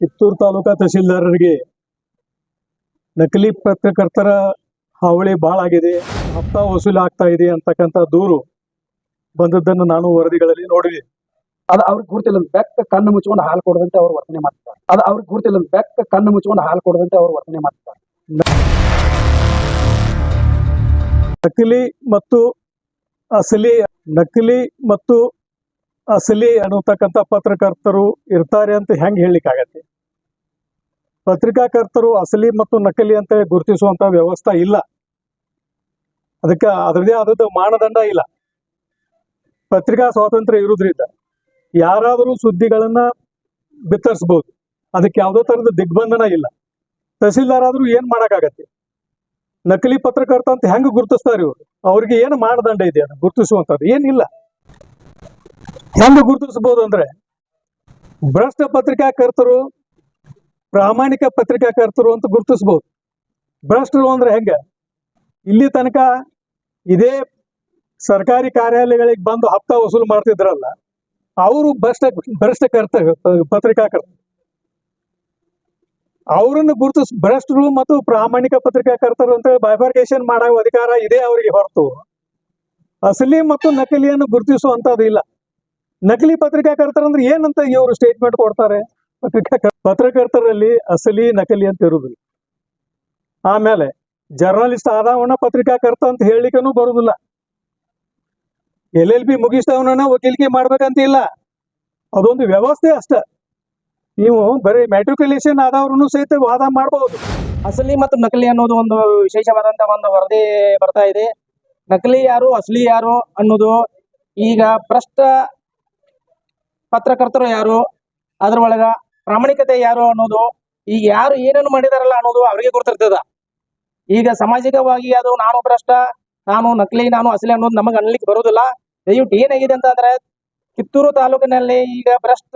ಕಿತ್ತೂರು ತಾಲೂಕಾ ತಹಶೀಲ್ದಾರರಿಗೆ ನಕಲಿ ಪತ್ರಕರ್ತರ ಹಾವಳಿ ಭಾಳ ಆಗಿದೆ ಹಪ್ತಾ ವಸೂಲಿ ಆಗ್ತಾ ಇದೆ ಅಂತಕ್ಕಂಥ ದೂರು ಬಂದದ್ದನ್ನು ನಾನು ವರದಿಗಳಲ್ಲಿ ನೋಡಿದೆ. ಅದು ಅವ್ರಿಗೆ ಗುರುತಿಲ್ಲ ಬೆಕ್ಕ ಕಣ್ಣು ಮುಚ್ಕೊಂಡು ಹಾಲು ಕೊಡದಂತೆ ಅವ್ರು ವರ್ತನೆ ಮಾಡ್ತಾರೆ. ಅದು ಅವ್ರಿಗೆ ಗುರುತಿಲ್ಲ ಬೆಕ್ಕ ಕಣ್ಣು ಮುಚ್ಕೊಂಡು ಹಾಲು ಕೊಡದಂತೆ ಅವ್ರು ವರ್ತನೆ ಮಾಡ್ತಾರೆ. ನಕಲಿ ಮತ್ತು ಅಸಲಿ ನಕಲಿ ಮತ್ತು ಅಸಲಿ ಅನ್ನತಕ್ಕಂಥ ಪತ್ರಕರ್ತರು ಇರ್ತಾರೆ ಅಂತ ಹೆಂಗೆ ಹೇಳಲಿಕ್ಕಾಗತ್ತೆ? ಪತ್ರಿಕಾಕರ್ತರು ಅಸಲಿ ಮತ್ತು ನಕಲಿ ಅಂತ ಗುರುತಿಸುವಂತ ವ್ಯವಸ್ಥೆ ಇಲ್ಲ. ಅದಕ್ಕೆ ಅದರದೇ ಆದದ್ದು ಮಾನದಂಡ ಇಲ್ಲ. ಪತ್ರಿಕಾ ಸ್ವಾತಂತ್ರ್ಯ ಇರುವುದರಿಂದ ಯಾರಾದರೂ ಸುದ್ದಿಗಳನ್ನ ಬಿತ್ತರಿಸ್ಬೋದು. ಅದಕ್ಕೆ ಯಾವುದೋ ತರದ ದಿಗ್ಬಂಧನ ಇಲ್ಲ. ತಹಸೀಲ್ದಾರ್ ಆದ್ರೂ ಏನ್ ಮಾಡಕ್ಕಾಗತ್ತೆ? ನಕಲಿ ಪತ್ರಕರ್ತ ಅಂತ ಹೆಂಗ್ ಗುರುತಿಸ್ತಾರೆ ಇವರು? ಅವ್ರಿಗೆ ಏನು ಮಾನದಂಡ ಇದೆ ಅದು ಗುರುತಿಸುವಂತದ್ದು ಏನಿಲ್ಲ. ಹೆಂಗ್ ಗುರುತಿಸಬಹುದು ಅಂದ್ರೆ ಭ್ರಷ್ಟ ಪತ್ರಿಕಾಕರ್ತರು, ಪ್ರಾಮಾಣಿಕ ಪತ್ರಿಕಾಕರ್ತರು ಅಂತ ಗುರುತಿಸಬಹುದು. ಭ್ರಷ್ಟರು ಅಂದ್ರೆ ಹೆಂಗ? ಇಲ್ಲಿ ತನಕ ಇದೇ ಸರ್ಕಾರಿ ಕಾರ್ಯಾಲಯಗಳಿಗೆ ಬಂದು ಹಪ್ತ ವಸೂಲು ಮಾಡ್ತಿದ್ರಲ್ಲ, ಅವರು ಭ್ರಷ್ಟ ಭ್ರಷ್ಟಕರ್ತ ಪತ್ರಿಕಾಕರ್ತರು. ಅವರನ್ನು ಗುರುತಿಸ್, ಭ್ರಷ್ಟರು ಮತ್ತು ಪ್ರಾಮಾಣಿಕ ಪತ್ರಿಕಾಕರ್ತರು ಅಂತ ಬೈಫರ್ಕೇಶನ್ ಮಾಡೋ ಅಧಿಕಾರ ಇದೆ ಅವರಿಗೆ ಹೊರತು. ಅಸಲಿ ಮತ್ತು ನಕಲಿಯನ್ನು ಗುರುತಿಸುವಂತದ್ದು ಇಲ್ಲ. ನಕಲಿ ಪತ್ರಿಕಾಕರ್ತರ ಅಂದ್ರೆ ಏನಂತ ಇವರು ಸ್ಟೇಟ್ಮೆಂಟ್ ಕೊಡ್ತಾರೆ? ಪತ್ರಿಕಾ ಪತ್ರಕರ್ತರಲ್ಲಿ ಅಸಲಿ ನಕಲಿ ಅಂತ ಇರುವುದಿಲ್ಲ ಆಮೇಲೆ ಜರ್ನಲಿಸ್ಟ್ ಆದವನ ಪತ್ರಿಕಾಕರ್ತ ಅಂತ ಹೇಳಲಿಕ್ಕೂ ಬರುದಿಲ್ಲ. ಎಲ್ ಎಲ್ ಬಿ ಮುಗಿಸಿದವನ ವಕೀಲಿಕೆ ಮಾಡ್ಬೇಕಂತ ಇಲ್ಲ ಅದೊಂದು ವ್ಯವಸ್ಥೆ ಅಷ್ಟ. ನೀವು ಬರೀ ಮ್ಯಾಟ್ರಿಕ್ಯುಲೇಷನ್ ಆದವ್ರು ಸಹಿತ ವಾದ ಮಾಡಬಹುದು ಅಸಲಿ ಮತ್ತು ನಕಲಿ ಅನ್ನೋದು ಒಂದು ವಿಶೇಷವಾದಂತ ಒಂದು ವರದಿ ಬರ್ತಾ ಇದೆ. ನಕಲಿ ಯಾರು, ಅಸಲಿ ಯಾರು ಅನ್ನೋದು ಈಗ ಭ್ರಷ್ಟ ಪತ್ರಕರ್ತರು ಯಾರು? ಅದ್ರ ಒಳಗ ಪ್ರಾಮಾಣಿಕತೆ ಯಾರು ಅನ್ನೋದು, ಈಗ ಯಾರು ಏನೇನು ಮಾಡಿದಾರಲ್ಲ ಅನ್ನೋದು ಅವರಿಗೆ ಗೊತ್ತಿರ್ತದ ಈಗ ಸಾಮಾಜಿಕವಾಗಿ ಅದು ನಾನು ಭ್ರಷ್ಟ, ನಾನು ನಕಲಿ, ನಾನು ಅಸಲಿ ಅನ್ನೋದು ನಮಗೆ ಅನ್ಲಿಕ್ಕೆ ಬರೋದಿಲ್ಲ. ದಯವಿಟ್ಟು ಏನಾಗಿದೆ ಅಂತ ಅಂದ್ರೆ ಕಿತ್ತೂರು ತಾಲೂಕಿನಲ್ಲಿ ಈಗ ಭ್ರಷ್ಟ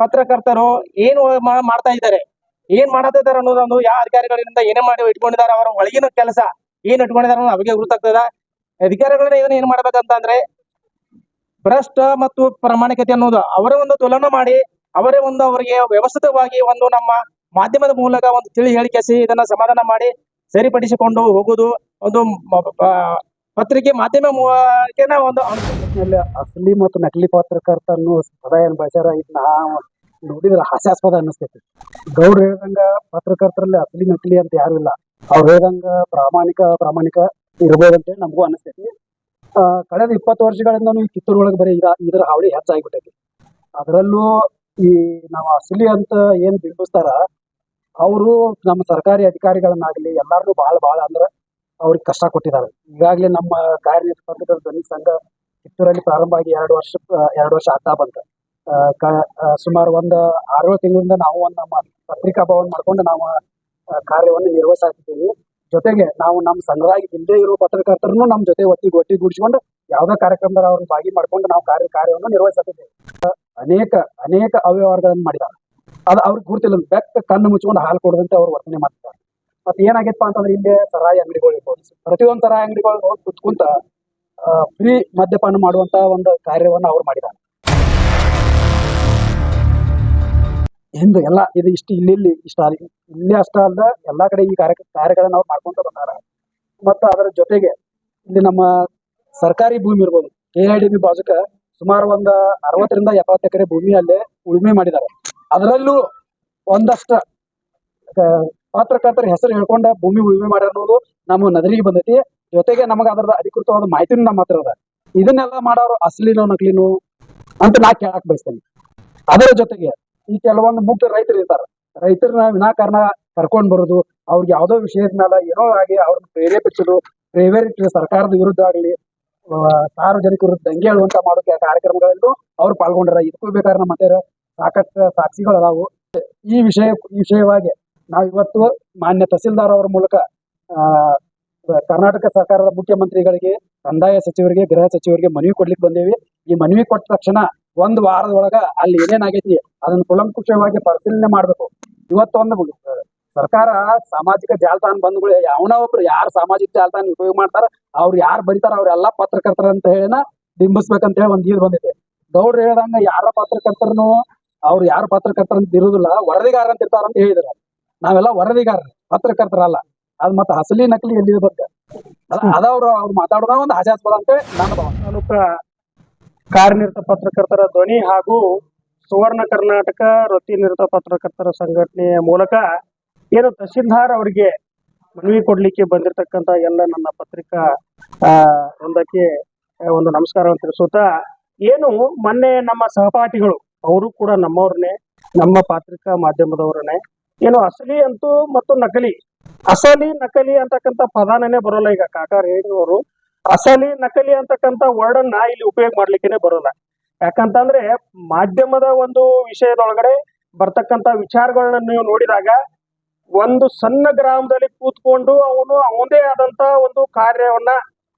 ಪತ್ರಕರ್ತರು ಏನು ಮಾಡ್ತಾ ಇದ್ದಾರೆ? ಏನ್ ಮಾಡತ್ತಿದ್ದಾರೆ ಅನ್ನೋದೊಂದು ಯಾವ ಅಧಿಕಾರಿಗಳಿಂದ ಏನೇ ಮಾಡಿ ಇಟ್ಕೊಂಡಿದ್ದಾರೆ, ಅವರ ಒಳಗಿನ ಕೆಲಸ ಏನ್ ಇಟ್ಕೊಂಡಿದ್ದಾರೆ ಅನ್ನೋದು ಅವರಿಗೆ ಗೊತ್ತಾಗ್ತದ ಅಧಿಕಾರಿಗಳನ್ನ ಇದನ್ನ ಏನ್ ಮಾಡ್ಬೇಕಂತ ಅಂದ್ರೆ ಭ್ರಷ್ಟ ಮತ್ತು ಪ್ರಾಮಾಣಿಕತೆ ಅನ್ನೋದು ಅವರ ಒಂದು ತುಲನ ಮಾಡಿ, ಅವರೇ ಒಂದು ಅವರಿಗೆ ವ್ಯವಸ್ಥಿತವಾಗಿ ಒಂದು ನಮ್ಮ ಮಾಧ್ಯಮದ ಮೂಲಕ ಒಂದು ತಿಳಿ ಹೇಳಿಕೆಸಿ ಇದನ್ನ ಸಮಾಧಾನ ಮಾಡಿ ಸರಿಪಡಿಸಿಕೊಂಡು ಹೋಗುದು ಒಂದು ಪತ್ರಿಕೆ ಮಾಧ್ಯಮ ಒಂದು ಅಸಲಿ ಮತ್ತು ನಕಲಿ ಪತ್ರಕರ್ತ ಅನ್ನೋ ಪದ ಬಳಸ್ಯಾರ ಇದನ್ನ ನೋಡಿದ್ರೆ ಹಾಸ್ಯಾಸ್ಪದ ಅನ್ನಿಸ್ತೈತಿ. ಗೌಡ್ರು ಹೇಳ್ದಂಗ ಪತ್ರಕರ್ತರಲ್ಲಿ ಅಸಲಿ ನಕಲಿ ಅಂತ ಯಾರು ಇಲ್ಲ. ಅವ್ರು ಹೇಳ್ದಂಗ ಪ್ರಾಮಾಣಿಕ ಪ್ರಾಮಾಣಿಕ ಇರ್ಬೋದಂತ ನಮಗೂ ಅನಿಸ್ತೈತಿ ಕಳೆದ ಇಪ್ಪತ್ತು ವರ್ಷಗಳಿಂದ ಈ ಕಿತ್ತೂರು ಒಳಗೆ ಬರೀ ಈಗ ಇದರ ಹಾವಳಿ ಹೆಚ್ಚಾಗಿಬಿಟ್ಟೈತಿ. ಅದರಲ್ಲೂ ಈ ನಾವು ಅಸಲಿ ಅಂತ ಏನ್ ಬಿಂಬಿಸ್ತಾರ, ಅವರು ನಮ್ಮ ಸರ್ಕಾರಿ ಅಧಿಕಾರಿಗಳನ್ನಾಗ್ಲಿ ಎಲ್ಲಾರು ಬಹಳ ಬಹಳ ಅಂದ್ರ ಅವ್ರಿಗೆ ಕಷ್ಟ ಕೊಟ್ಟಿದ್ದಾರೆ ಈಗಾಗಲೇ ನಮ್ಮ ಕಾರ್ಯನಿರ್ವಾಹಕರ ಧ್ವನಿ ಸಂಘ ಕಿತ್ತೂರಲ್ಲಿ ಪ್ರಾರಂಭ ಆಗಿ ಎರಡು ವರ್ಷ ಎರಡು ವರ್ಷ ಆಗ್ತಾ ಬಂತ. ಸುಮಾರು ಒಂದು ಆರೇಳು ತಿಂಗಳಿಂದ ನಾವು ಒಂದು ನಮ್ಮ ಪತ್ರಿಕಾ ಭವನ ಮಾಡ್ಕೊಂಡು ನಾವು ಕಾರ್ಯವನ್ನು ನಿರ್ವಹಿಸಾತಿದ್ದೀವಿ ಜೊತೆಗೆ ನಾವು ನಮ್ಮ ಸಂಘದಾಗಿ ಹಿಂದೆ ಇರುವ ಪತ್ರಕರ್ತರನ್ನು ನಮ್ಮ ಜೊತೆ ಒಟ್ಟಿ ಗುಡಿಸಿಕೊಂಡು ಯಾವುದೇ ಕಾರ್ಯಕ್ರಮದಲ್ಲಿ ಅವ್ರನ್ನ ಭಾಗಿ ಮಾಡ್ಕೊಂಡು ನಾವು ಕಾರ್ಯ ಕಾರ್ಯವನ್ನು ನಿರ್ವಹಿಸುತ್ತಿದ್ದೇವೆ. ಅನೇಕ ಅನೇಕ ಅವ್ಯವಹಾರಗಳನ್ನು ಮಾಡಿದ್ದಾರೆ. ಅದು ಅವ್ರಿಗೆ ಗುರುತಿಲ್ಲ. ಬೆಕ್ಕ, ಕಣ್ಣು ಮುಚ್ಕೊಂಡು ಹಾಲು ಕೊಡದಂತೆ ಅವ್ರು ವರ್ತನೆ ಮಾಡ್ತಾರೆ ಮತ್ತೆ ಏನಾಗಿತ್ತು ಅಂತಂದ್ರೆ ಇಲ್ಲೇ ಸರಾಯಿ ಅಂಗಡಿಗಳು ಇರ್ಬೋದು. ಪ್ರತಿಯೊಂದು ಸರಾಯಿ ಅಂಗಡಿಗಳು ಕುತ್ಕುಂತ ಫ್ರೀ ಮದ್ಯಪಾನ ಮಾಡುವಂತ ಒಂದು ಕಾರ್ಯವನ್ನ ಅವ್ರು ಮಾಡಿದ್ದಾರೆ. ಹಿಂದೆ ಎಲ್ಲ ಇದು ಇಷ್ಟು ಇಲ್ಲಿ ಇಲ್ಲಿ ಇಷ್ಟ ಅಲ್ಲಿ ಇಲ್ಲೇ ಅಷ್ಟ ಅಲ್ದ ಎಲ್ಲಾ ಕಡೆ ಈ ಕಾರ್ಯ ಕಾರ್ಯಗಳನ್ನ ನಾವು ಮಾಡ್ಕೊಂತ ಬಂದಾರ. ಮತ್ತು ಅದರ ಜೊತೆಗೆ ಇಲ್ಲಿ ನಮ್ಮ ಸರ್ಕಾರಿ ಭೂಮಿ ಇರ್ಬೋದು. ಕೆ ಐ ಡಿ ಬಿ ಬಾಜುಕ ಸುಮಾರು ಒಂದು ಅರವತ್ತರಿಂದ ಎಪ್ಪತ್ತು ಎಕರೆ ಭೂಮಿಯಲ್ಲೇ ಉಳುಮೆ ಮಾಡಿದ್ದಾರೆ ಅದರಲ್ಲೂ ಒಂದಷ್ಟ ಪಾತ್ರಕರ್ತರ ಪತ್ರಕರ್ತರ ಹೆಸರು ಹೇಳ್ಕೊಂಡ ಭೂಮಿ ಉಳುಮೆ ಮಾಡ್ಯಾರ ಅನ್ನೋದು ನಮ್ಮ ನದರಿಗೆ ಬಂದೈತಿ. ಜೊತೆಗೆ ನಮಗೆ ಅದರ ಅಧಿಕೃತವಾದ ಮಾಹಿತಿನೂ ನಮ್ಮ ಹತ್ರ ಅದ. ಇದನ್ನೆಲ್ಲ ಮಾಡೋರು ಅಸಲಿನೋ ನಕಲಿನೋ ಅಂತ ನಾ ಕೇಳಕ್ ಬಯಸ್ತೇನೆ. ಅದರ ಜೊತೆಗೆ ಈ ಕೆಲವೊಂದು ಮುಖ್ಯ ರೈತರು ಇರ್ತಾರ. ರೈತರನ್ನ ವಿನಾಕಾರಣ ಕರ್ಕೊಂಡ್ ಬರೋದು, ಅವ್ರಿಗೆ ಯಾವ್ದೋ ವಿಷಯದ ಮೇಲೆ ಏನೋ ಆಗಿ ಅವ್ರನ್ನ ಪ್ರೇರೇಪಿಸೋದು ಪ್ರೇರೇಪಿತ ಸರ್ಕಾರದ ವಿರುದ್ಧ ಆಗಲಿ ಸಾರ್ವಜನಿಕ ವಿರುದ್ಧ ದಂಗೆ ಹೇಳುವಂತ ಮಾಡೋ ಕಾರ್ಯಕ್ರಮಗಳಲ್ಲೂ ಅವ್ರು ಪಾಲ್ಗೊಂಡ್ರ. ಇದಕ್ಕೂ ಬೇಕಾದ್ರೆ ನಮ್ಮ ಹತ್ತಿರ ಸಾಕಷ್ಟು ಸಾಕ್ಷಿಗಳು ಅದಾವು. ಈ ವಿಷಯ ವಿಷಯವಾಗಿ ನಾವು ಇವತ್ತು ಮಾನ್ಯ ತಹಸೀಲ್ದಾರ್ ಅವರ ಮೂಲಕ ಕರ್ನಾಟಕ ಸರ್ಕಾರದ ಮುಖ್ಯಮಂತ್ರಿಗಳಿಗೆ, ಕಂದಾಯ ಸಚಿವರಿಗೆ, ಗೃಹ ಸಚಿವರಿಗೆ ಮನವಿ ಕೊಡ್ಲಿಕ್ಕೆ ಬಂದೇವಿ. ಈ ಮನವಿ ಕೊಟ್ಟ ತಕ್ಷಣ ಒಂದು ವಾರದೊಳಗ ಅಲ್ಲಿ ಏನೇನಾಗೈತಿ, ಅದನ್ನ ಕುಲಂಕುಷವಾಗಿ ಪರಿಶೀಲನೆ ಮಾಡ್ಬೇಕು. ಇವತ್ತೊಂದು ಸರ್ಕಾರ ಸಾಮಾಜಿಕ ಜಾಲತಾಣ ಬಂದ್ಗಳು ಯಾವನ ಒಬ್ರು ಯಾರು ಸಾಮಾಜಿಕ ಜಾಲತಾಣ ಉಪಯೋಗ ಮಾಡ್ತಾರ, ಅವ್ರು ಯಾರು ಬರೀತಾರ ಅವ್ರೆಲ್ಲಾ ಪತ್ರಕರ್ತರ ಅಂತ ಹೇಳಿನ ಬಿಂಬಿಸ್ಬೇಕಂತ ಹೇಳಿ ಒಂದ್ ಇದು ಬಂದಿದೆ. ಗೌಡ್ರು ಹೇಳ್ದಂಗ ಯಾರ ಪತ್ರಕರ್ತರನು, ಅವ್ರು ಯಾರು ಪತ್ರಕರ್ತರ ಅಂತ ಇರುದಿಲ್ಲ, ವರದಿಗಾರ ಅಂತ ಇರ್ತಾರ ಅಂತ ಹೇಳಿದ್ರ. ನಾವೆಲ್ಲ ವರದಿಗಾರ, ಪತ್ರಕರ್ತರಲ್ಲ. ಅದ್ ಮತ್ತೆ ಹಸಲಿ ನಕಲಿ ಎಲ್ಲಿ ಬಗ್ಗೆ ಅದ ಅವ್ರು ಮಾತಾಡೋದ ಒಂದು ಹಾಸ್ಯಾಸ್ಪದ ಅಂತ ನನ್ನ ಭಾವನೆ. ಕಾರ್ಯನಿರತ ಪತ್ರಕರ್ತರ ಧ್ವನಿ ಹಾಗೂ ಸುವರ್ಣ ಕರ್ನಾಟಕ ವೃತ್ತಿ ನಿರತ ಪತ್ರಕರ್ತರ ಸಂಘಟನೆಯ ಮೂಲಕ ಏನು ತಹಸೀಲ್ದಾರ್ ಅವರಿಗೆ ಮನವಿ ಕೊಡ್ಲಿಕ್ಕೆ ಬಂದಿರತಕ್ಕಂತ ಎಲ್ಲ ನನ್ನ ಪತ್ರಿಕಾ ವೃಂದಕ್ಕೆ ಒಂದು ನಮಸ್ಕಾರವನ್ನು ತಿಳಿಸುತ್ತಾ, ಏನು ಮೊನ್ನೆ ನಮ್ಮ ಸಹಪಾಠಿಗಳು, ಅವರು ಕೂಡ ನಮ್ಮವ್ರನ್ನೇ, ನಮ್ಮ ಪತ್ರಿಕಾ ಮಾಧ್ಯಮದವರನ್ನೇ, ಏನು ಅಸಲಿ ಅಂತೂ ಮತ್ತು ನಕಲಿ, ಅಸಲಿ ನಕಲಿ ಅಂತಕ್ಕಂಥ ಪದಾನೇ ಬರೋಲ್ಲ ಈಗ ಕಾಕಾರ್ ಹೇಳಿದವರು ಅಸಲಿ ನಕಲಿ ಅಂತಕ್ಕಂಥ ವರ್ಡ್ ಅನ್ನ ಇಲ್ಲಿ ಉಪಯೋಗ ಮಾಡ್ಲಿಕ್ಕೆ ಬರೋಲ್ಲ. ಯಾಕಂತಂದ್ರೆ ಮಾಧ್ಯಮದ ಒಂದು ವಿಷಯದೊಳಗಡೆ ಬರ್ತಕ್ಕಂಥ ವಿಚಾರಗಳನ್ನ ನೀವು ನೋಡಿದಾಗ ಒಂದು ಸಣ್ಣ ಗ್ರಾಮದಲ್ಲಿ ಕೂತ್ಕೊಂಡು ಅವನು ಅವನದೇ ಆದಂತ ಒಂದು ಕಾರ್ಯವನ್ನ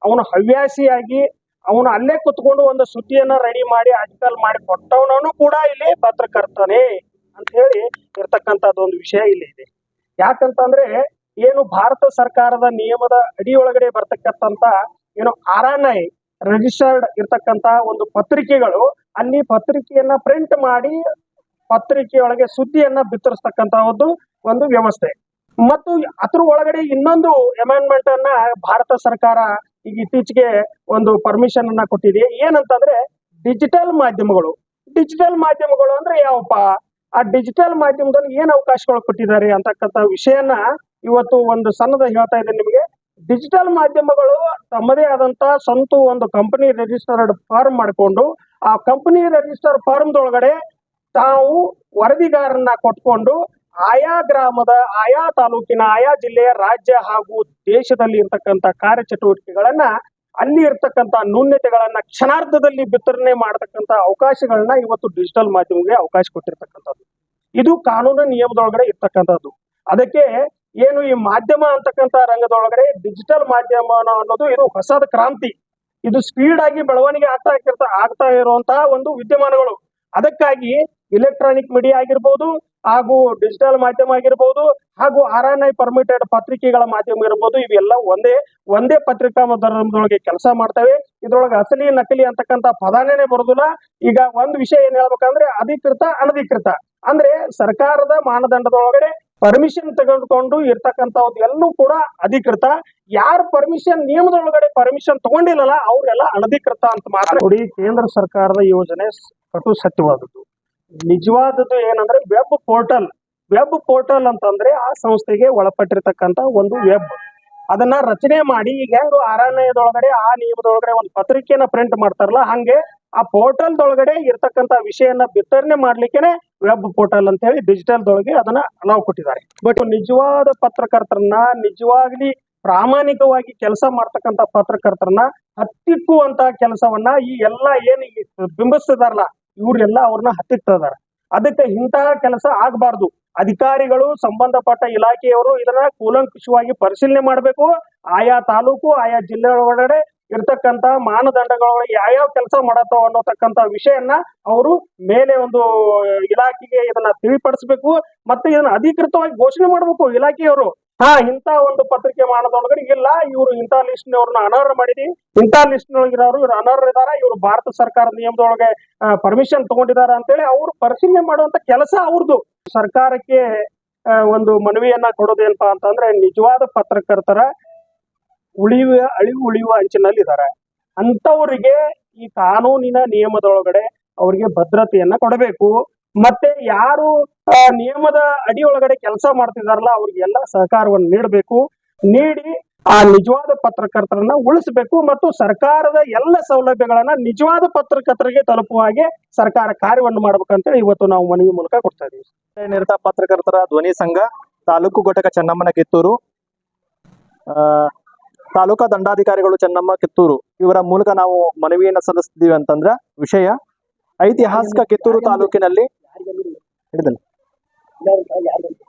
ಅವನು ಹವ್ಯಾಸಿಯಾಗಿ ಅವನು ಅಲ್ಲೇ ಕೂತ್ಕೊಂಡು ಒಂದು ಸುದ್ದಿಯನ್ನ ರೆಡಿ ಮಾಡಿ ಆರ್ಟಿಕಲ್ ಮಾಡಿ ಕೊಟ್ಟವನೂ ಕೂಡ ಇಲ್ಲಿ ಪತ್ರಕರ್ತನೇ ಅಂತ ಹೇಳಿ ಇರ್ತಕ್ಕಂಥದ್ದು ಒಂದು ವಿಷಯ ಇಲ್ಲಿ ಇದೆ. ಯಾಕಂತಂದ್ರೆ ಏನು ಭಾರತ ಸರ್ಕಾರದ ನಿಯಮದ ಅಡಿಯೊಳಗಡೆ ಬರ್ತಕ್ಕಂಥ ಏನು ಆರ್ ಎನ್ ಐ ರಿಜಿಸ್ಟರ್ಡ್ ಇರ್ತಕ್ಕಂತ ಒಂದು ಪತ್ರಿಕೆಗಳು, ಅಲ್ಲಿ ಪತ್ರಿಕೆಯನ್ನ ಪ್ರಿಂಟ್ ಮಾಡಿ ಪತ್ರಿಕೆಯೊಳಗೆ ಸುದ್ದಿಯನ್ನ ಬಿತ್ತರಿಸ್ತಕ್ಕಂತ ಒಂದು ಒಂದು ವ್ಯವಸ್ಥೆ. ಮತ್ತು ಅದ್ರ ಒಳಗಡೆ ಇನ್ನೊಂದು ಅಮೆಂಡ್ಮೆಂಟ್ ಅನ್ನ ಭಾರತ ಸರ್ಕಾರ ಈಗ ಇತ್ತೀಚೆಗೆ ಒಂದು ಪರ್ಮಿಷನ್ ಅನ್ನ ಕೊಟ್ಟಿದೆ. ಏನಂತಂದ್ರೆ ಡಿಜಿಟಲ್ ಮಾಧ್ಯಮಗಳು. ಡಿಜಿಟಲ್ ಮಾಧ್ಯಮಗಳು ಅಂದ್ರೆ ಯಾವಪ್ಪ? ಆ ಡಿಜಿಟಲ್ ಮಾಧ್ಯಮದಲ್ಲಿ ಏನ್ ಅವಕಾಶಗಳು ಕೊಟ್ಟಿದ್ದಾರೆ ಅಂತಕ್ಕಂಥ ವಿಷಯನ ಇವತ್ತು ಒಂದು ಸಣ್ಣದ ಹೇಳ್ತಾ ಇದ್ದೀನಿ ನಿಮಗೆ. ಡಿಜಿಟಲ್ ಮಾಧ್ಯಮಗಳು ತಮ್ಮದೇ ಆದಂತ ಸ್ವಂತ ಒಂದು ಕಂಪನಿ ರಿಜಿಸ್ಟರ್ಡ್ ಫಾರ್ಮ್ ಮಾಡಿಕೊಂಡು, ಆ ಕಂಪನಿ ರಿಜಿಸ್ಟರ್ ಫಾರ್ಮ್ದೊಳಗಡೆ ತಾವು ವರದಿಗಾರನ್ನ ಕೊಟ್ಕೊಂಡು, ಆಯಾ ಗ್ರಾಮದ, ಆಯಾ ತಾಲೂಕಿನ, ಆಯಾ ಜಿಲ್ಲೆಯ ರಾಜ್ಯ ಹಾಗೂ ದೇಶದಲ್ಲಿ ಇರ್ತಕ್ಕಂಥ ಕಾರ್ಯಚಟುವಟಿಕೆಗಳನ್ನ, ಅಲ್ಲಿ ಇರ್ತಕ್ಕಂಥ ನ್ಯೂನ್ಯತೆಗಳನ್ನ ಕ್ಷಣಾರ್ಧದಲ್ಲಿ ವಿತರಣೆ ಮಾಡತಕ್ಕಂಥ ಅವಕಾಶಗಳನ್ನ ಇವತ್ತು ಡಿಜಿಟಲ್ ಮಾಧ್ಯಮಕ್ಕೆ ಅವಕಾಶ ಕೊಟ್ಟಿರ್ತಕ್ಕಂಥದ್ದು. ಇದು ಕಾನೂನು ನಿಯಮದೊಳಗಡೆ ಇರ್ತಕ್ಕಂಥದ್ದು. ಅದಕ್ಕೆ ಏನು ಈ ಮಾಧ್ಯಮ ಅಂತಕ್ಕಂತ ರಂಗದೊಳಗಡೆ ಡಿಜಿಟಲ್ ಮಾಧ್ಯಮ ಅನ್ನೋದು ಇದು ಹೊಸದ ಕ್ರಾಂತಿ. ಇದು ಸ್ಪೀಡ್ ಆಗಿ ಬೆಳವಣಿಗೆ ಆಗ್ತಾ ಇರ್ತ, ಆಗ್ತಾ ಇರುವಂತಹ ಒಂದು ವಿದ್ಯಮಾನಗಳು. ಅದಕ್ಕಾಗಿ ಇಲೆಕ್ಟ್ರಾನಿಕ್ ಮೀಡಿಯಾ ಆಗಿರ್ಬೋದು ಹಾಗೂ ಡಿಜಿಟಲ್ ಮಾಧ್ಯಮ ಆಗಿರ್ಬೋದು ಹಾಗೂ ಆರ್ ಎನ್ ಐ ಪರ್ಮಿಟೆಡ್ ಪತ್ರಿಕೆಗಳ ಮಾಧ್ಯಮ ಇರ್ಬೋದು ಇವೆಲ್ಲ ಒಂದೇ ಒಂದೇ ಪತ್ರಿಕಾ ಮಾಧ್ಯಮದೊಳಗೆ ಕೆಲಸ ಮಾಡ್ತವೆ. ಇದ್ರೊಳಗೆ ಅಸಲಿ ನಕಲಿ ಅಂತಕ್ಕಂತ ಪದಾನೇ ಬರೋದಿಲ್ಲ. ಈಗ ಒಂದ್ ವಿಷಯ ಏನ್ ಹೇಳ್ಬೇಕಂದ್ರೆ ಅಧಿಕೃತ, ಅನಧಿಕೃತ. ಅಂದ್ರೆ ಸರ್ಕಾರದ ಮಾನದಂಡದೊಳಗಡೆ ಪರ್ಮಿಷನ್ ತಗೊಂಡ್ಕೊಂಡು ಇರ್ತಕ್ಕಂಥವ್ದು ಎಲ್ಲೂ ಕೂಡ ಅಧಿಕೃತ. ಯಾರು ಪರ್ಮಿಷನ್ ನಿಯಮದೊಳಗಡೆ ಪರ್ಮಿಷನ್ ತಗೊಂಡಿಲ್ಲಲ್ಲ, ಅವರೆಲ್ಲ ಅನಧಿಕೃತ ಅಂತ ಮಾತ್ರ ನೋಡಿ, ಕೇಂದ್ರ ಸರ್ಕಾರದ ಯೋಜನೆ ಕಟು ಸತ್ಯವಾದದ್ದು. ನಿಜವಾದದ್ದು ಏನಂದ್ರೆ ವೆಬ್ ಪೋರ್ಟಲ್ ವೆಬ್ ಪೋರ್ಟಲ್ ಅಂತಂದ್ರೆ ಆ ಸಂಸ್ಥೆಗೆ ಒಳಪಟ್ಟಿರ್ತಕ್ಕಂಥ ಒಂದು ವೆಬ್ ಅದನ್ನ ರಚನೆ ಮಾಡಿ, ಈಗ ಯಾರು ಅರಣ್ಯದೊಳಗಡೆ ಆ ನಿಯಮದೊಳಗಡೆ ಒಂದು ಪತ್ರಿಕೆಯನ್ನ ಪ್ರಿಂಟ್ ಮಾಡ್ತಾರಲ್ಲ, ಹಂಗೆ ಆ ಪೋರ್ಟಲ್ ದೊಳಗಡೆ ಇರ್ತಕ್ಕಂತ ವಿಷಯನ ಬಿತ್ತರಣೆ ಮಾಡ್ಲಿಕ್ಕೆನೆ ವೆಬ್ ಪೋರ್ಟಲ್ ಅಂತ ಹೇಳಿ ಡಿಜಿಟಲ್ ದೊಳಗೆ ಅದನ್ನ ಅಲಾವ್ ಕೊಟ್ಟಿದ್ದಾರೆ. ಬಟ್ ನಿಜವಾದ ಪತ್ರಕರ್ತರನ್ನ, ನಿಜವಾಗ್ಲಿ ಪ್ರಾಮಾಣಿಕವಾಗಿ ಕೆಲಸ ಮಾಡ್ತಕ್ಕಂತ ಪತ್ರಕರ್ತರನ್ನ ಹತ್ತಿಕ್ಕುವಂತ ಕೆಲಸವನ್ನ ಈ ಎಲ್ಲ ಏನ್ ಬಿಂಬಿಸ್ತಿದಾರಲ್ಲ ಇವ್ರೆಲ್ಲ ಅವ್ರನ್ನ ಹತ್ತಿಕ್ತಿದಾರ. ಅದಕ್ಕೆ ಇಂತಹ ಕೆಲಸ ಆಗಬಾರ್ದು. ಅಧಿಕಾರಿಗಳು, ಸಂಬಂಧಪಟ್ಟ ಇಲಾಖೆಯವರು ಇದನ್ನ ಕೂಲಂಕುಷವಾಗಿ ಪರಿಶೀಲನೆ ಮಾಡಬೇಕು. ಆಯಾ ತಾಲೂಕು, ಆಯಾ ಜಿಲ್ಲೆ ಒಳಗಡೆ ಇರ್ತಕ್ಕಂತ ಯಾವ ಯಾವ್ಯಾವ ಕೆಲಸ ಮಾಡತ್ತೋ ಅನ್ನೋತಕ್ಕಂತ ವಿಷಯನ್ನ ಅವರು ಮೇಲೆ ಒಂದು ಇಲಾಖೆಗೆ ಇದನ್ನ ತಿಳಿಪಡಿಸಬೇಕು ಮತ್ತೆ ಇದನ್ನ ಅಧಿಕೃತವಾಗಿ ಘೋಷಣೆ ಮಾಡಬೇಕು ಇಲಾಖೆಯವರು. ಹಾ ಇಂತ ಒಂದು ಪತ್ರಿಕೆ ಮಾಡೋದೊಳಗಡೆ ಇಲ್ಲ, ಇವರು ಇಂಥ ಲಿಸ್ಟ್ ಅವ್ರನ್ನ ಅನರ್ಹ ಮಾಡಿದಿ, ಇಂಥ ಲಿಸ್ಟ್ ಇರೋರು ಇವ್ರು ಅನರ್ಹ ಇದಾರ, ಇವರು ಭಾರತ ಸರ್ಕಾರ ನಿಯಮದೊಳಗೆ ಪರ್ಮಿಷನ್ ತಗೊಂಡಿದಾರ ಅಂತೇಳಿ ಅವ್ರು ಪರಿಶೀಲನೆ ಮಾಡುವಂತ ಕೆಲಸ ಅವ್ರದ್ದು ಸರ್ಕಾರಕ್ಕೆ ಒಂದು ಮನವಿಯನ್ನ ಕೊಡೋದೇನಪ್ಪಾ ಅಂತಂದ್ರೆ ನಿಜವಾದ ಪತ್ರಕರ್ತರ ಉಳಿಯುವ, ಅಳಿವು ಉಳಿಯುವ ಅಂಚಿನಲ್ಲಿ ಇದ್ದಾರೆ ಅಂತವರಿಗೆ ಈ ಕಾನೂನಿನ ನಿಯಮದೊಳಗಡೆ ಅವರಿಗೆ ಭದ್ರತೆಯನ್ನ ಕೊಡಬೇಕು. ಮತ್ತೆ ಯಾರು ನಿಯಮದ ಅಡಿ ಒಳಗಡೆ ಕೆಲಸ ಮಾಡ್ತಿದಾರಲ್ಲ ಅವ್ರಿಗೆಲ್ಲ ಸಹಕಾರವನ್ನು ನೀಡಬೇಕು. ನೀಡಿ ಆ ನಿಜವಾದ ಪತ್ರಕರ್ತರನ್ನ ಉಳಿಸಬೇಕು ಮತ್ತು ಸರ್ಕಾರದ ಎಲ್ಲ ಸೌಲಭ್ಯಗಳನ್ನ ನಿಜವಾದ ಪತ್ರಕರ್ತರಿಗೆ ತಲುಪುವ ಹಾಗೆ ಸರ್ಕಾರ ಕಾರ್ಯವನ್ನು ಮಾಡ್ಬೇಕಂತೇಳಿ ಇವತ್ತು ನಾವು ಮನವಿ ಮೂಲಕ ಕೊಡ್ತಾ ಇದೀವಿ. ನಿರತ ಪತ್ರಕರ್ತರ ಧ್ವನಿ ಸಂಘ, ತಾಲೂಕು ಘಟಕ ಚೆನ್ನಮ್ಮನ ಕಿತ್ತೂರು ತಾಲೂಕಾ ದಂಡಾಧಿಕಾರಿಗಳು ಚೆನ್ನಮ್ಮ ಕಿತ್ತೂರು ಇವರ ಮೂಲಕ ನಾವು ಮನವಿಯನ್ನು ಸಲ್ಲಿಸ್ತಿದ್ದೀವಿ ಅಂತಂದ್ರೆ ವಿಷಯ ಐತಿಹಾಸಿಕ ಕಿತ್ತೂರು ತಾಲೂಕಿನಲ್ಲಿ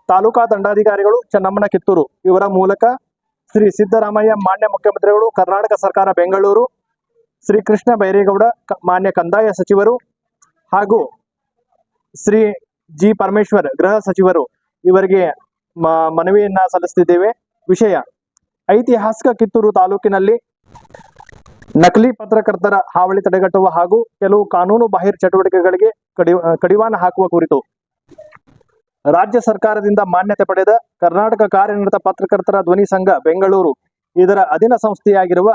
ತಾಲೂಕಾ ದಂಡಾಧಿಕಾರಿಗಳು ಚೆನ್ನಮ್ಮನ ಕಿತ್ತೂರು ಇವರ ಮೂಲಕ ಶ್ರೀ ಸಿದ್ದರಾಮಯ್ಯ ಮಾನ್ಯ ಮುಖ್ಯಮಂತ್ರಿಗಳು, ಕರ್ನಾಟಕ ಸರ್ಕಾರ ಬೆಂಗಳೂರು, ಶ್ರೀ ಕೃಷ್ಣ ಬೈರೇಗೌಡ ಮಾನ್ಯ ಕಂದಾಯ ಸಚಿವರು ಹಾಗೂ ಶ್ರೀ ಜಿ ಪರಮೇಶ್ವರ್ ಗೃಹ ಸಚಿವರು ಇವರಿಗೆ ಮನವಿಯನ್ನ ಸಲ್ಲಿಸ್ತಿದ್ದೇವೆ. ವಿಷಯ ಐತಿಹಾಸಿಕ ಕಿತ್ತೂರು ತಾಲೂಕಿನಲ್ಲಿ ನಕಲಿ ಪತ್ರಕರ್ತರ ಹಾವಳಿ ತಡೆಗಟ್ಟುವ ಹಾಗೂ ಕೆಲವು ಕಾನೂನು ಬಾಹಿರ ಚಟುವಟಿಕೆಗಳಿಗೆ ಕಡಿ, ಕಡಿವಾಣ ಹಾಕುವ ಕುರಿತು ರಾಜ್ಯ ಸರ್ಕಾರದಿಂದ ಮಾನ್ಯತೆ ಪಡೆದ ಕರ್ನಾಟಕ ಕಾರ್ಯನಿರತ ಪತ್ರಕರ್ತರ ಧ್ವನಿ ಸಂಘ ಬೆಂಗಳೂರು. ಇದರ ಅಧೀನ ಸಂಸ್ಥೆಯಾಗಿರುವ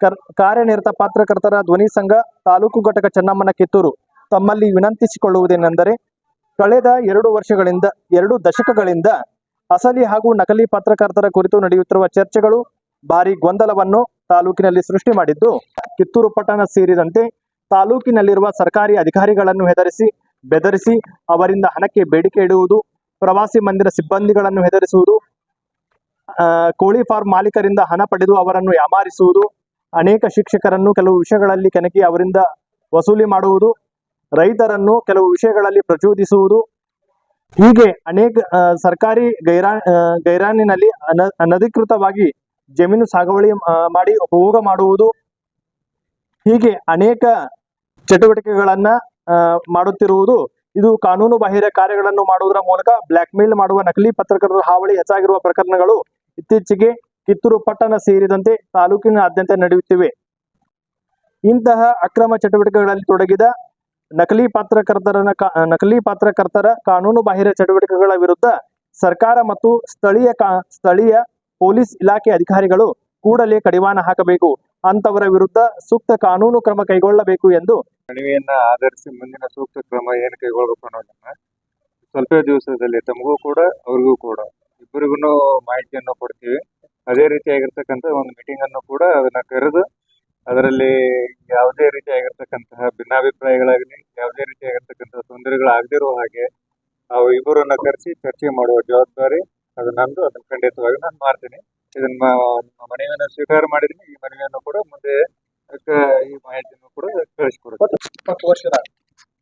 ಕರ್, ಕಾರ್ಯನಿರತ ಪತ್ರಕರ್ತರ ಧ್ವನಿ ಸಂಘ ತಾಲೂಕು ಘಟಕ ಚೆನ್ನಮ್ಮನ ಕಿತ್ತೂರು. ತಮ್ಮಲ್ಲಿ ವಿನಂತಿಸಿಕೊಳ್ಳುವುದೇನೆಂದರೆ, ಕಳೆದ ಎರಡು ವರ್ಷಗಳಿಂದ, ಎರಡು ದಶಕಗಳಿಂದ ಅಸಲಿ ಹಾಗೂ ನಕಲಿ ಪತ್ರಕರ್ತರ ಕುರಿತು ನಡೆಯುತ್ತಿರುವ ಚರ್ಚೆಗಳು ಭಾರಿ ಗೊಂದಲವನ್ನು ತಾಲೂಕಿನಲ್ಲಿ ಸೃಷ್ಟಿ ಮಾಡಿದ್ದು, ಕಿತ್ತೂರು ಪಟ್ಟಣ ಸೇರಿದಂತೆ ತಾಲೂಕಿನಲ್ಲಿರುವ ಸರ್ಕಾರಿ ಅಧಿಕಾರಿಗಳನ್ನು ಹೆದರಿಸಿ, ಬೆದರಿಸಿ ಅವರಿಂದ ಹಣಕ್ಕೆ ಬೇಡಿಕೆ ಇಡುವುದು, ಪ್ರವಾಸಿ ಮಂದಿರ ಸಿಬ್ಬಂದಿಗಳನ್ನು ಹೆದರಿಸುವುದು ಕೋಳಿ ಫಾರ್ಮ್ ಮಾಲೀಕರಿಂದ ಹಣ ಪಡೆದು ಅವರನ್ನು ಯಾಮಾರಿಸುವುದು, ಅನೇಕ ಶಿಕ್ಷಕರನ್ನು ಕೆಲವು ವಿಷಯಗಳಲ್ಲಿ ಕೆಣಕಿ ಅವರಿಂದ ವಸೂಲಿ ಮಾಡುವುದು, ರೈತರನ್ನು ಕೆಲವು ವಿಷಯಗಳಲ್ಲಿ ಪ್ರಚೋದಿಸುವುದು ಹೀಗೆ ಅನೇಕ ಸರ್ಕಾರಿ ಗೈರಾ ಗೈರಾನಿನಲ್ಲಿ ಅನ, ಅನಧಿಕೃತವಾಗಿ ಜಮೀನು ಸಾಗುವಳಿ ಮಾಡಿ ಉಪಯೋಗ ಮಾಡುವುದು. ಹೀಗೆ ಅನೇಕ ಚಟುವಟಿಕೆಗಳನ್ನ ಮಾಡುತ್ತಿರುವುದು. ಇದು ಕಾನೂನು ಬಾಹಿರ ಕಾರ್ಯಗಳನ್ನು ಮಾಡುವುದರ ಮೂಲಕ ಬ್ಲಾಕ್ ಮೇಲ್ ಮಾಡುವ ನಕಲಿ ಪತ್ರಕರ್ತರ ಹಾವಳಿ ಹೆಚ್ಚಾಗಿರುವ ಪ್ರಕರಣಗಳು ಇತ್ತೀಚೆಗೆ ಕಿತ್ತೂರು ಪಟ್ಟಣ ಸೇರಿದಂತೆ ತಾಲೂಕಿನಾದ್ಯಂತ ನಡೆಯುತ್ತಿವೆ. ಇಂತಹ ಅಕ್ರಮ ಚಟುವಟಿಕೆಗಳಲ್ಲಿ ತೊಡಗಿದ ನಕಲಿ ಪಾತ್ರಕರ್ತರನ್ನ ನಕಲಿ ಪಾತ್ರಕರ್ತರ ಕಾನೂನು ಬಾಹಿರ ಚಟುವಟಿಕೆಗಳ ವಿರುದ್ಧ ಸರ್ಕಾರ ಮತ್ತು ಸ್ಥಳೀಯ ಸ್ಥಳೀಯ ಪೊಲೀಸ್ ಇಲಾಖೆ ಅಧಿಕಾರಿಗಳು ಕೂಡಲೇ ಕಡಿವಾಣ ಹಾಕಬೇಕು. ಅಂತವರ ವಿರುದ್ಧ ಸೂಕ್ತ ಕಾನೂನು ಕ್ರಮ ಕೈಗೊಳ್ಳಬೇಕು ಎಂದು ಕಣಿವೆಯನ್ನ ಆಧರಿಸಿ ಮುಂದಿನ ಸೂಕ್ತ ಕ್ರಮ ಏನು ಕೈಗೊಳ್ಬೇಕು ಅನ್ನೋದನ್ನ ಸ್ವಲ್ಪ ದಿವಸದಲ್ಲಿ ತಮಗೂ ಕೂಡ, ಅವ್ರಿಗೂ ಕೂಡ ಇಬ್ಬರಿಗೂ ಮಾಹಿತಿಯನ್ನು ಕೊಡ್ತೀವಿ. ಅದೇ ರೀತಿಯಾಗಿರ್ತಕ್ಕಂಥ ಒಂದು ಮೀಟಿಂಗ್ ಅನ್ನು ಕೂಡ ಅದನ್ನ ಕರೆದು ಅದರಲ್ಲಿ ಯಾವುದೇ ರೀತಿಯಾಗಿರ್ತಕ್ಕಂತಹ ಭಿನ್ನಾಭಿಪ್ರಾಯಗಳಾಗಲಿ, ಯಾವುದೇ ರೀತಿಯಾಗಿರ್ತಕ್ಕಂತಹ ತೊಂದರೆಗಳಾಗದಿರುವ ಹಾಗೆ ನಾವು ಇಬ್ಬರನ್ನ ಕರೆಸಿ ಚರ್ಚೆ ಮಾಡುವ ಜವಾಬ್ದಾರಿ ಅದು ನಂದು. ಅದನ್ನು ಖಂಡಿತವಾಗಿ ನಾನು ಮಾಡ್ತೀನಿ. ಇದನ್ನ ಮನವಿಯನ್ನು ಸ್ವೀಕಾರ ಮಾಡಿದೀನಿ ಈ ಮನವಿಯನ್ನು ಕೂಡ ಮುಂದೆ ಈ ಮಾಹಿತಿಯನ್ನು ಕೂಡ ಕಳಿಸ್ಕೊಡ್ತೀನಿ ಇಪ್ಪತ್ತು ವರ್ಷದ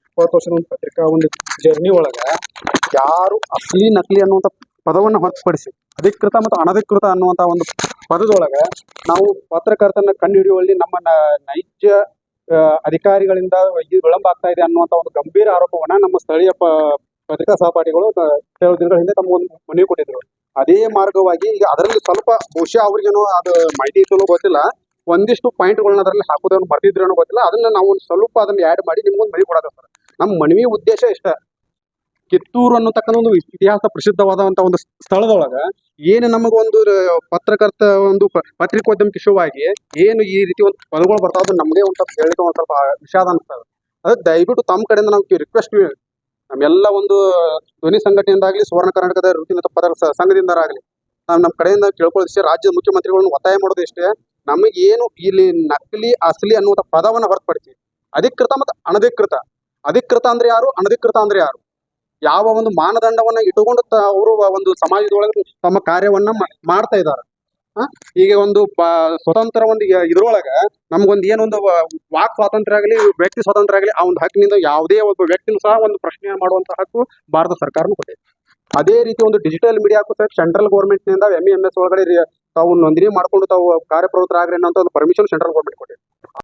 ಇಪ್ಪತ್ತು ವರ್ಷದ ಒಂದು ಪತ್ರಿಕಾ ಒಂದು ಜರ್ನಿ ಒಳಗ ಯಾರು ಅಸಲಿ ನಕಲಿ ಅನ್ನುವಂಥ ಪದವನ್ನು ಹೊರತುಪಡಿಸಿ, ಅಧಿಕೃತ ಮತ್ತು ಅನಧಿಕೃತ ಅನ್ನುವಂಥ ಒಂದು ಪದದೊಳಗ ನಾವು ಪತ್ರಕರ್ತನ ಕಂಡುಹಿಡಿಯುವಲ್ಲಿ ನಮ್ಮ ನೈಜ ಅಧಿಕಾರಿಗಳಿಂದ ವಿಳಂಬ ಆಗ್ತಾ ಇದೆ ಅನ್ನುವಂತ ಒಂದು ಗಂಭೀರ ಆರೋಪವನ್ನ ನಮ್ಮ ಸ್ಥಳೀಯ ಪತ್ರಿಕಾ ಸಹಪಾಠಿಗಳು ಕೆಲವು ದಿನಗಳ ಹಿಂದೆ ತಮ್ಮ ಒಂದು ಮನವಿ ಕೊಟ್ಟಿದ್ರು. ಅದೇ ಮಾರ್ಗವಾಗಿ ಈಗ ಅದರಲ್ಲಿ ಸ್ವಲ್ಪ ಬಹುಶಃ ಅವ್ರಿಗೇನೋ ಅದು ಮಾಹಿತಿ ಇತ್ತು ಗೊತ್ತಿಲ್ಲ. ಒಂದಿಷ್ಟು ಪಾಯಿಂಟ್ಗಳನ್ನ ಅದರಲ್ಲಿ ಹಾಕೋದನ್ನು ಬರ್ತಿದ್ರು ಗೊತ್ತಿಲ್ಲ. ಅದನ್ನ ನಾವು ಸ್ವಲ್ಪ ಅದನ್ನ ಆ್ಯಡ್ ಮಾಡಿ ನಿಮ್ಗೊಂದು ಮನವಿ ಕೊಡೋದು ಸರ್. ನಮ್ಮ ಮನವಿ ಉದ್ದೇಶ ಇಷ್ಟ. ಕಿತ್ತೂರು ಅನ್ನತಕ್ಕಂಥ ಒಂದು ಇತಿಹಾಸ ಪ್ರಸಿದ್ಧವಾದಂಥ ಒಂದು ಸ್ಥಳದೊಳಗ ಏನು ನಮಗೊಂದು ಒಂದು ಪತ್ರಕರ್ತ ಒಂದು ಪ- ಪತ್ರಿಕೋದ್ಯಮಕ್ಕೆ ಶುರುವಾಗಿ ಏನು ಈ ರೀತಿ ಒಂದು ಪದಗಳು ಬರ್ತಾವ ಅದು ನಮಗೆ ಒಂದು ಸ್ವಲ್ಪ ಹೇಳಿದ ಒಂದು ಸ್ವಲ್ಪ ವಿಷಾದ ಅನಿಸ್ತದೆ ಅದು ದಯವಿಟ್ಟು ತಮ್ಮ ಕಡೆಯಿಂದ ನಾವು ರಿಕ್ವೆಸ್ಟ್ ನಮ್ಮೆಲ್ಲ ಒಂದು ಧ್ವನಿ ಸಂಘಟನೆಯಿಂದಾಗಲಿ, ಸುವರ್ಣ ಕರ್ನಾಟಕದ ವೃತ್ತಿ ಮತ್ತು ಪದ, ಸ- ಸಂಘದಿಂದರಾಗಲಿ, ನಾವು ನಮ್ಮ ಕಡೆಯಿಂದ ಕೇಳ್ಕೊಳ್ಳೋದಿಷ್ಟೇ ರಾಜ್ಯದ ಮುಖ್ಯಮಂತ್ರಿಗಳನ್ನು ಒತ್ತಾಯ ಮಾಡೋದು ಇಷ್ಟೇ. ನಮಗೆ ಏನು ಇಲ್ಲಿ ನಕಲಿ, ಅಸಲಿ ಅನ್ನುವಂಥ ಪದವನ್ನು ಹೊರತುಪಡಿಸಿ, ಅಧಿಕೃತ ಮತ್ತು ಅನಧಿಕೃತ. ಅಧಿಕೃತ ಅಂದ್ರೆ ಯಾರು? ಅನಧಿಕೃತ ಅಂದ್ರೆ ಯಾರು? ಯಾವ ಒಂದು ಮಾನದಂಡವನ್ನ ಇಟ್ಟುಕೊಂಡು ಅವರು ಒಂದು ಸಮಾಜದೊಳಗೆ ತಮ್ಮ ಕಾರ್ಯವನ್ನ ಮಾಡ್ತಾ ಇದ್ದಾರೆ. ಈಗ ಒಂದು ಸ್ವತಂತ್ರ ಒಂದು ಇದ್ರೊಳಗ ನಮ್ಗೊಂದು ಏನೊಂದು ವಾಕ್ ಸ್ವಾತಂತ್ರ್ಯ ಆಗಲಿ, ವ್ಯಕ್ತಿ ಸ್ವಾತಂತ್ರ್ಯ ಆಗಲಿ, ಆ ಒಂದು ಹಕ್ಕಿನಿಂದ ಯಾವುದೇ ಒಬ್ಬ ವ್ಯಕ್ತಿನೂ ಸಹ ಒಂದು ಪ್ರಶ್ನೆ ಮಾಡುವಂತ ಹಕ್ಕು ಭಾರತ ಸರ್ಕಾರನು ಕೊಟ್ಟಿದೆ. ಅದೇ ರೀತಿ ಒಂದು ಡಿಜಿಟಲ್ ಮೀಡಿಯಾಕ್ಕೂ ಸಹ ಸೆಂಟ್ರಲ್ ಗೌರ್ಮೆಂಟ್ನಿಂದ ಎಂ ಎಸ್ ಒಳಗಡೆ ತಾವು ನೋಂದಣಿ ಮಾಡ್ಕೊಂಡು ತಾವು ಕಾರ್ಯಪ್ರವೃತ್ತರಾಗ್ರಿ ಅನ್ನೋ ಒಂದು ಪರ್ಮಿಷನ್ ಸೆಂಟ್ರಲ್ ಗೌರ್ಮೆಂಟ್ ಕೊಟ್ಟಿದೆ.